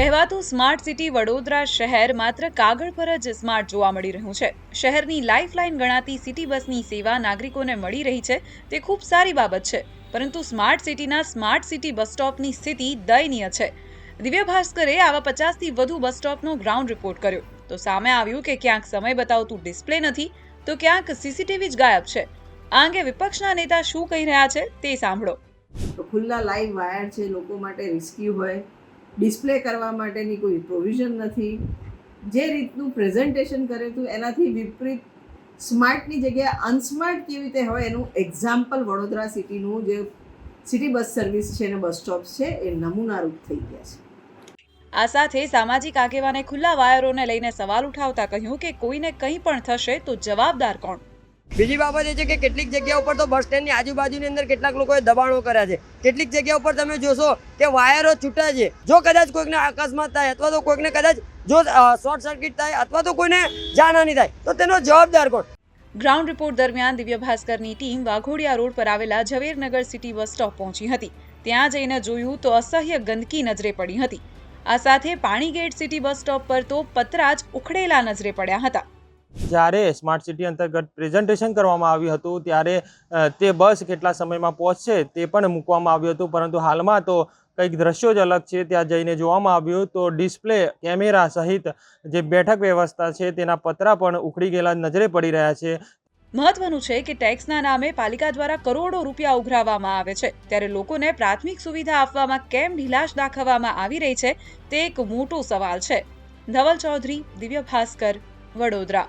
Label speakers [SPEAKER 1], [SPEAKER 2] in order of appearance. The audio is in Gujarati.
[SPEAKER 1] કહેવાતું સ્માર્ટ સિટી વડોદરા શહેર માત્ર કાગળ પર જ સ્માર્ટ જોવા મળી રહ્યું છે. શહેરની લાઇફલાઇન ગણાતી સિટી બસની સેવા નાગરિકોને મળી રહી છે, તે ખૂબ સારી બાબત છે, પરંતુ સ્માર્ટ સિટીના સ્માર્ટ સિટી બસ સ્ટોપની સ્થિતિ દયનીય છે. દિવ્ય ભાસ્કરે આવા પચાસથી વધુ બસ સ્ટોપનો ગ્રાઉન્ડ રિપોર્ટ કર્યો. તો સામે આવ્યું કે ક્યાંક સમય બતાવતું ડિસ્પ્લે નથી, તો ક્યાંક સીસીટીવી જ ગાયબ છે. આ અંગે વિપક્ષના નેતા શું કહી રહ્યા છે તે સાંભળો.
[SPEAKER 2] ખુલ્લા લાઈવ વાયર છે, લોકો માટે રિસ્ક્યુ હોય ડિસ્પ્લે કરવા માટેની કોઈ પ્રોવિઝન નથી. જે રીતનું પ્રેઝન્ટેશન કરે હતું, એનાથી વિપરીત સ્માર્ટની જગ્યાએ અનસ્માર્ટ કેવી રીતે હોય, એનું એક્ઝામ્પલ વડોદરા સિટીનું જે સિટી બસ સર્વિસ છે અને બસ સ્ટોપ્સ છે, એ નમૂનારૂપ થઈ ગયા છે.
[SPEAKER 1] આ સાથે સામાજિક આગેવાને ખુલ્લા વાયરોને લઈને સવાલ ઉઠાવતા કહ્યું કે કોઈને કંઈ પણ થશે તો જવાબદાર કોણ?
[SPEAKER 3] બીજી બાબત એ છે કે કેટલીક જગ્યા ઉપર તો બસ સ્ટેન્ડની આજુબાજુની અંદર કેટલાક લોકોએ દબાણો કર્યા છે. કેટલીક જગ્યા ઉપર તમે જોશો કે વાયરો છૂટા છે. જો કદાચ કોઈકને અકસ્માત થાય અથવા તો કોઈકને કદાચ જો શોર્ટ સર્કિટ થાય અથવા તો કોઈને જાનહાની થાય, તો તેનો જવાબદાર કોણ?
[SPEAKER 1] ગ્રાઉન્ડ રિપોર્ટ દરમિયાન દિવ્ય ભાસ્કરની ટીમ વાઘોડિયા રોડ પર આવેલા ઝવેરનગર સિટી બસ સ્ટોપ પહોંચી હતી. ત્યાં જઈને જોયું તો અસહ્ય ગંદકી નજરે પડી હતી. આ સાથે પાણીગેટ સિટી બસ સ્ટોપ પર તો પતરા જ ઉખડેલા નજરે પડ્યા હતા.
[SPEAKER 4] જ્યારે સ્માર્ટ સિટી અંતર્ગત પ્રેઝન્ટેશન કરવામાં આવ્યું હતું, ત્યારે તે બસ કેટલા સમયમાં પહોંચશે તે પણ મૂકવામાં આવ્યું હતું. પરંતુ હાલમાં તો કંઈક દ્રશ્યો જ અલગ છે. ત્યાં જઈને જોવામાં આવ્યું તો ડિસ્પ્લે કેમેરા સહિત જે બેઠક વ્યવસ્થા છે તેના પતરા પણ ઉખડી ગયેલા નજરે પડી રહ્યા છે.
[SPEAKER 1] મહત્વનું છે કે ટેક્સના નામે પાલિકા દ્વારા કરોડો રૂપિયા ઉઘરાવવામાં આવે છે. ત્યારે લોકોને પ્રાથમિક સુવિધા આપવામાં કેમ ઢીલાશ દાખવવામાં આવી રહી છે તે એક મોટો સવાલ છે. Dhaval Chaudhary, Divya Bhaskar, Vadodara.